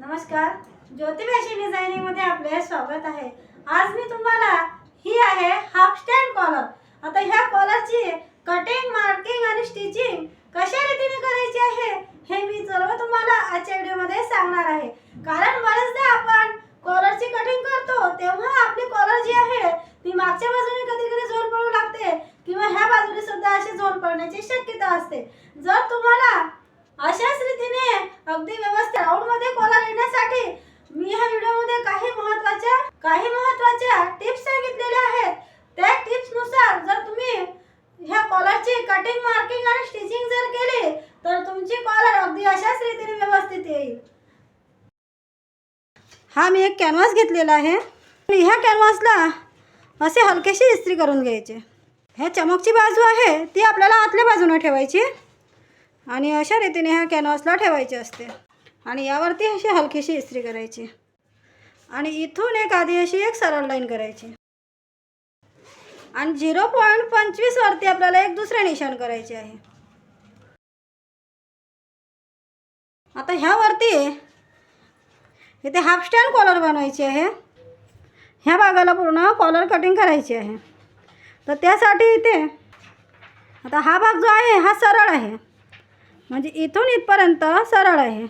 नमस्कार. ज्योतिबाशी डिझायनिंगमध्ये डिझायनिंगमध्ये आपले स्वागत आहे. आज मी तुम्हाला ही आहे हाफ स्टँड कॉलर आता ह्या कॉलरची कटिंग मार्किंग आणि स्टिचिंग कशा रीतीने करायची आहे हे मी सर्व तुम्हाला आजच्या व्हिडिओमध्ये सांगणार आहे. कारण बरेचदा आपण कॉलरची कटिंग करतो तेव्हा आपली कॉलर जी आहे ती मागच्या बाजूने कधी कधी झोल पडू लागते किंवा ह्या बाजूने सुद्धा अशी झोल पडण्याची शक्यता असते. जर तुम्हाला अशाच रीतीने अगदी व्यवस्थित राऊंडमध्ये कॉलर येण्यासाठी मी ह्या व्हिडिओमध्ये काही महत्त्वाच्या काही महत्त्वाच्या टिप्स सांगितलेल्या आहेत. त्या टिप्सनुसार जर तुम्ही ह्या कॉलरची कटिंग मार्किंग आणि स्टिचिंग जर केली तर तुमची कॉलर अगदी अशाच रीतीने व्यवस्थित येईल. हा मी एक कॅनव्हास घेतलेला आहे. आणि ह्या कॅनव्हासला असे हलकेशी इस्त्री करून घ्यायचे. ह्या चमकची बाजू आहे ती आपल्याला आतल्या बाजूने ठेवायची. आणि अशा रीतीने ह्या कॅनव्हासला ठेवायचे असते. आणि यावरती अशी हलकीशी इस्त्री करायची. आणि इथून एक आधी अशी एक सरळ लाईन करायची. आणि झिरो पॉईंट पंचवीसवरती आपल्याला एक दुसरे निशाण करायचे आहे. आता ह्यावरती इथे हाफ स्टँड कॉलर बनवायची आहे. ह्या भागाला पूर्ण कॉलर कटिंग करायची आहे. तर त्यासाठी इथे आता हा भाग जो आहे हा सरळ आहे. म्हणजे इथून इथपर्यंत सरळ आहे.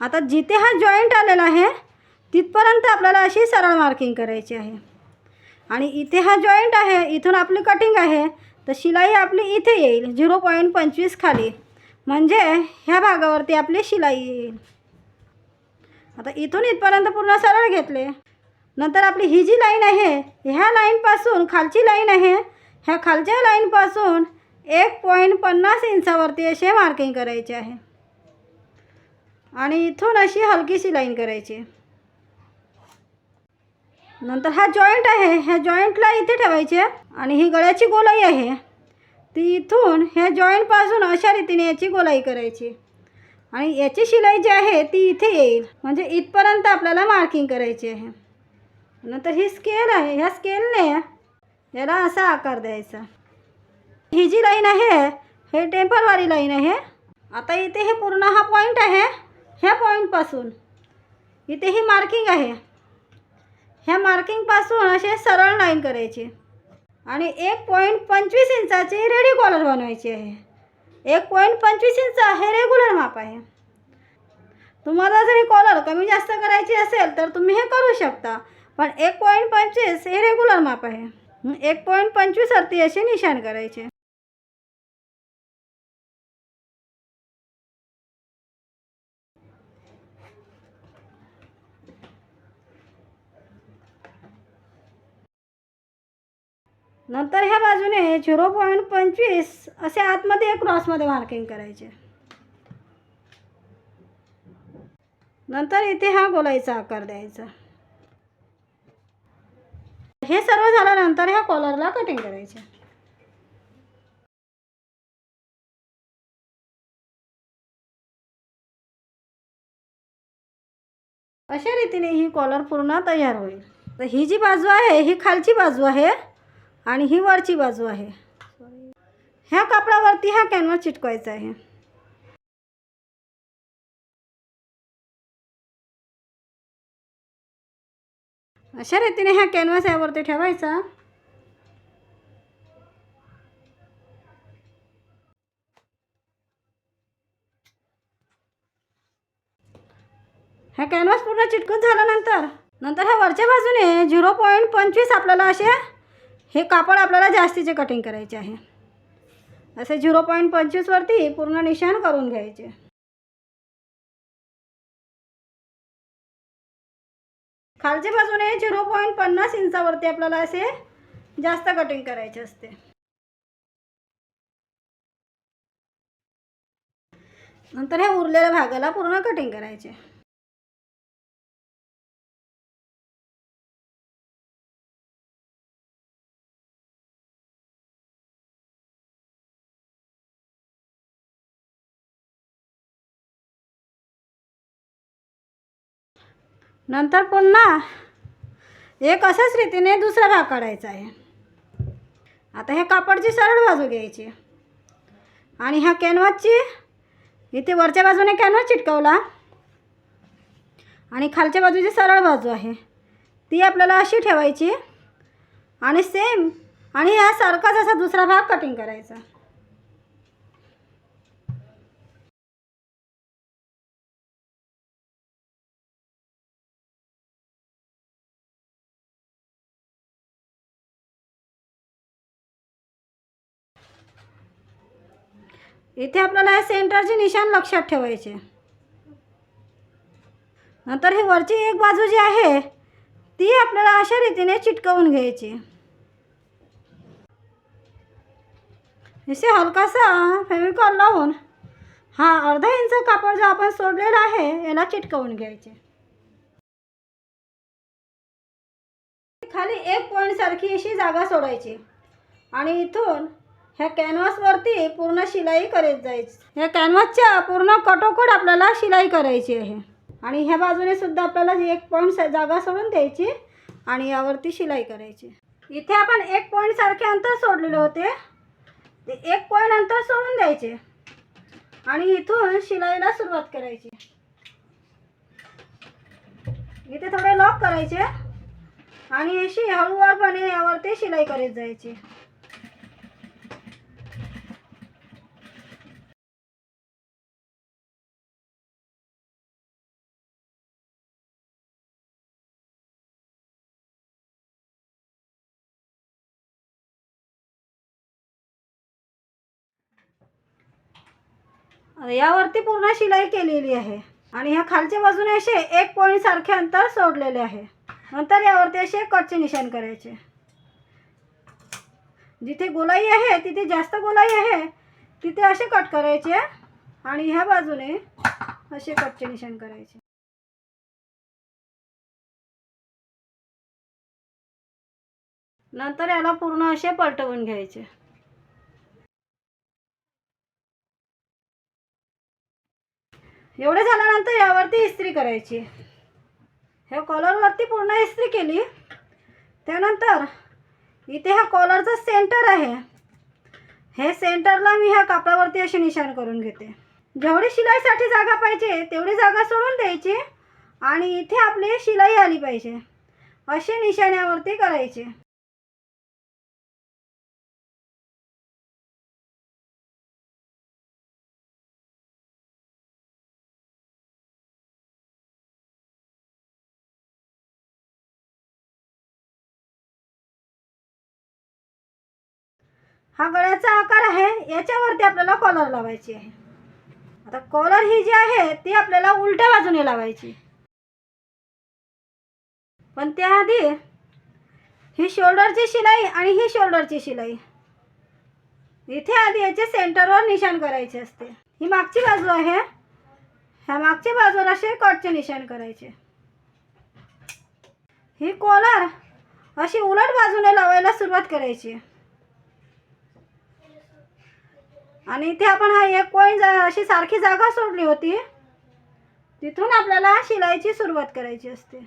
आता जिथे हा जॉईंट आलेला आहे तिथपर्यंत आपल्याला अशी सरळ मार्किंग करायची आहे. आणि इथे हा जॉईंट आहे इथून आपली कटिंग आहे तर शिलाई आपली इथे येईल झिरो पॉईंट पंचवीस खाली. म्हणजे ह्या भागावरती आपली शिलाई येईल. आता इथून इथपर्यंत पूर्ण सरळ घेतले. नंतर आपली ही जी लाईन आहे ह्या लाईनपासून खालची लाईन आहे ह्या खालच्या लाईनपासून एक पॉईंट पन्नास इंचावरती असे मार्किंग करायचे आहे. आणि इथून अशी हलकीशी लाईन करायची. नंतर हा जॉईंट आहे. ह्या जॉईंटला इथे ठेवायचे आणि ही गळ्याची गोलाई आहे. ती इथून ह्या जॉईंटपासून अशा रीतीने याची गोलाई करायची. आणि याची शिलाई जी आहे ती इथे येईल. म्हणजे इथपर्यंत आपल्याला मार्किंग करायची आहे. नंतर ही स्केल आहे. ह्या स्केलने याला असा आकार द्यायचा. ही जी लाईन आहे हे टेम्पलवाली लाईन आहे. आता इथे हे पूर्ण हा पॉईंट आहे ह्या पॉईंटपासून इथे ही मार्किंग आहे. ह्या मार्किंगपासून असे सरळ लाईन करायची. आणि एक पॉईंट पंचवीस इंचाची रेडी कॉलर बनवायची आहे. एक पॉईंट पंचवीस इंच हे रेग्युलर माप आहे. तुम्हाला जरी कॉलर कमी जास्त करायची असेल तर तुम्ही हे करू शकता. पण एक पॉईंट पंचवीस हे रेग्युलर माप आहे. एक पॉईंट पंचवीसवरती असे निशाण करायचे. नंतर ह्या बाजूने झिरो पॉईंट पंचवीस असे आतमध्ये क्रॉसमध्ये मार्किंग करायचे. नंतर इथे हा गोलाईचा आकार द्यायचा. हे सर्व झाल्यानंतर ह्या कॉलरला कटिंग करायचे. अशा रीतीने ही कॉलर पूर्ण तयार होईल. तर ही जी बाजू आहे ही खालची बाजू आहे आणि ही वरची बाजू आहे. ह्या कापडावरती हा कॅनव्हास चिटकवायचा आहे. अशा रीतीने हा कॅनव्हास यावरती ठेवायचा. हा कॅनव्हास पूर्ण चिटकून झाल्यानंतर नंतर ह्या वरच्या बाजूने झिरो पॉईंट पंचवीस आपल्याला असे हे कापड आपल्याला जास्तीचे कटिंग करायचे आहे. असे झिरो पॉईंट पंचवीसवरती पूर्ण निशाण करून घ्यायचे. खालच्या बाजूने झिरो पॉईंट पन्नास इंचावरती आपल्याला असे जास्त कटिंग करायचे असते. नंतर ह्या उरलेल्या भागाला पूर्ण कटिंग करायचे. नंतर पुन्हा एक अशाच रीतीने दुसरा भाग काढायचा आहे. आता ह्या कापडची सरळ बाजू घ्यायची. आणि ह्या कॅनव्हासची इथे वरच्या बाजूने कॅनव्हास चिटकवला. आणि खालच्या बाजूची सरळ बाजू आहे. ती आपल्याला अशी ठेवायची. आणि सेम आणि ह्यासारखाच असा दुसरा भाग कटिंग करायचा. इथे आपल्याला हे सेंटरचे निशाण लक्षात ठेवायचे. नंतर ही वरची एक बाजू जी आहे ती आपल्याला अशा रीतीने चिटकवून घ्यायची. इसे हलकासा फेविकॉल लावून हा अर्धा इंच कापड जो आपण सोडलेला आहे याला चिटकवून घ्यायचे. खाली एक पॉईंट सारखी अशी जागा सोडायची. आणि इथून ह्या कॅनव्हासवरती पूर्ण शिलाई करत जायची. ह्या कॅनव्हासच्या पूर्ण कटोकट आपल्याला शिलाई करायची आहे. आणि ह्या बाजूने सुद्धा आपल्याला एक पॉईंट जागा सोडून द्यायची आणि यावरती शिलाई करायची. इथे आपण एक पॉईंट सारखे अंतर सोडलेले होते. ते एक पॉईंट अंतर सोडून द्यायचे. आणि इथून शिलाईला सुरुवात करायची. इथे थोडे लॉक करायचे. आणि अशी हळूवारपणे यावरती शिलाई करत जायची. यावरती पूर्ण शिलाई केलेली आहे. आणि ह्या खालच्या बाजूने असे एक पोळीसारखे अंतर सोडलेले आहे. नंतर यावरती असे कटचे निशाण करायचे. जिथे गोलाई आहे तिथे जास्त गोलाई आहे तिथे असे कट करायचे आणि ह्या बाजूने असे कटचे निशाण करायचे. नंतर याला पूर्ण असे पलटवून घ्यायचे. एवढे झाल्यानंतर यावरती इस्त्री करायची. ह्या कॉलरवरती पूर्ण इस्त्री केली. त्यानंतर इथे ह्या कॉलरचं सेंटर आहे. हे सेंटरला मी ह्या कापडावरती अशी निशाण करून घेते. जेवढी शिलाईसाठी जागा पाहिजे तेवढी जागा सोडून द्यायची आणि इथे आपली शिलाई आली पाहिजे. असे निशाण यावरती करायचे. हा गळ्याचा आकार आहे याच्यावरती आपल्याला कॉलर लावायची आहे. आता कॉलर ही जी आहे ती आपल्याला उलट्या बाजूने लावायची. पण त्याआधी ही शोल्डरची शिलाई आणि ही शोल्डरची शिलाई. इथे आधी याचे सेंटरवर निशाण करायचे असते. ही मागची बाजू आहे. ह्या मागच्या बाजूवर असे कटचे निशाण करायचे. ही कॉलर अशी उलट बाजूने लावायला सुरुवात करायची. आणि इथे आपण हा एक पॉईंट अशी सारखी जागा सोडली होती. तिथून आपल्याला शिलाईची सुरुवात करायची असते.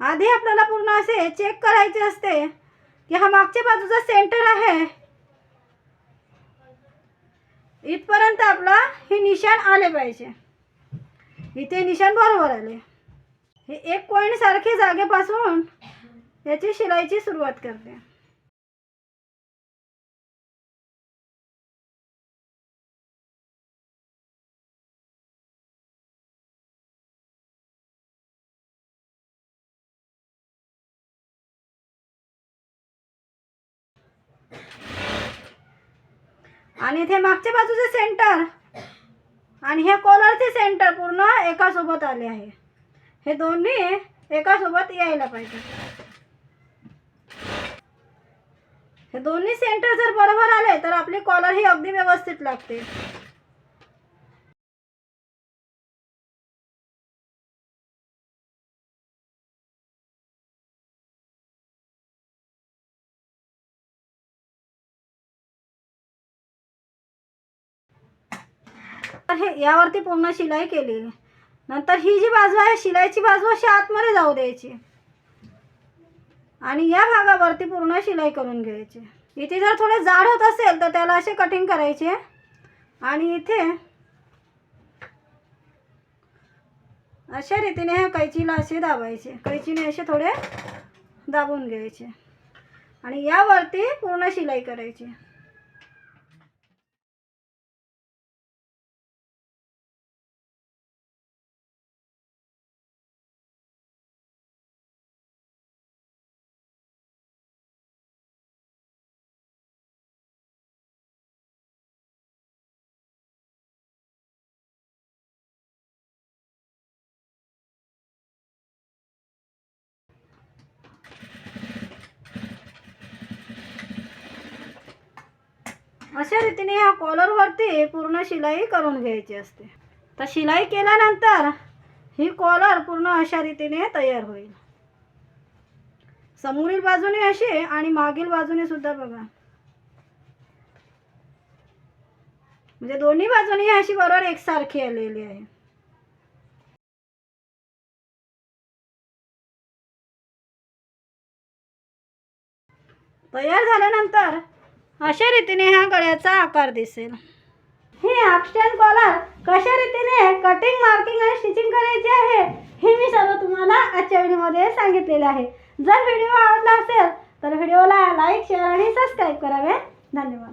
आधी आपल्याला पूर्ण असे चेक करायचे असते की हा मागच्या बाजूचा सेंटर आहे. इथपर्यंत आपला हे निशाण आले पाहिजे. इथे निशाण बरोबर आले. हे एक पॉईंट सारखे जागेपासून याची शिलाईची सुरुवात करते. आणि इथे मागच्या बाजूचे सेंटर आणि हे कॉलरचे सेंटर पूर्ण एकासोबत आले आहे. हे दोन्ही एकासोबत यायला पाहिजे. हे दोन्ही सेंटर जर बरोबर आले तर आपली कॉलर ही अगदी व्यवस्थित लागते. तर हे यावरती पूर्ण शिलाई केली. नंतर ही जी बाजू आहे शिलाईची बाजू अशी आतमध्ये जाऊ द्यायची. आणि या भागावरती पूर्ण शिलाई करून घ्यायची. इथे जर थोडे जाड होत असेल तर त्याला असे कटिंग करायचे. आणि इथे अशा रीतीने ह्या कैचीला असे दाबायचे. कैचीने असे थोडे दाबून घ्यायचे. आणि यावरती पूर्ण शिलाई करायची. अशा रीतीने ह्या कॉलरवरती पूर्ण शिलाई करून घ्यायची असते. तर शिलाई केल्यानंतर ही कॉलर पूर्ण अशा रीतीने तयार होईल. समोरील बाजूने अशी आणि मागील बाजूने सुद्धा बघा. म्हणजे दोन्ही बाजूनी अशी बरोबर एकसारखी आलेली आहे. तयार झाल्यानंतर अशा रीतीने हा गळ्याचा आकार दिसेल. हे हाफस्टँड कॉलर कशा रीतीने कटिंग मार्किंग आणि स्टिचिंग करायची आहे हे मी सर्व तुम्हाला आजच्या व्हिडिओमध्ये सांगितलेले आहे. जर व्हिडिओ आवडला असेल तर व्हिडिओला लाईक शेअर आणि सबस्क्राईब करावे. धन्यवाद.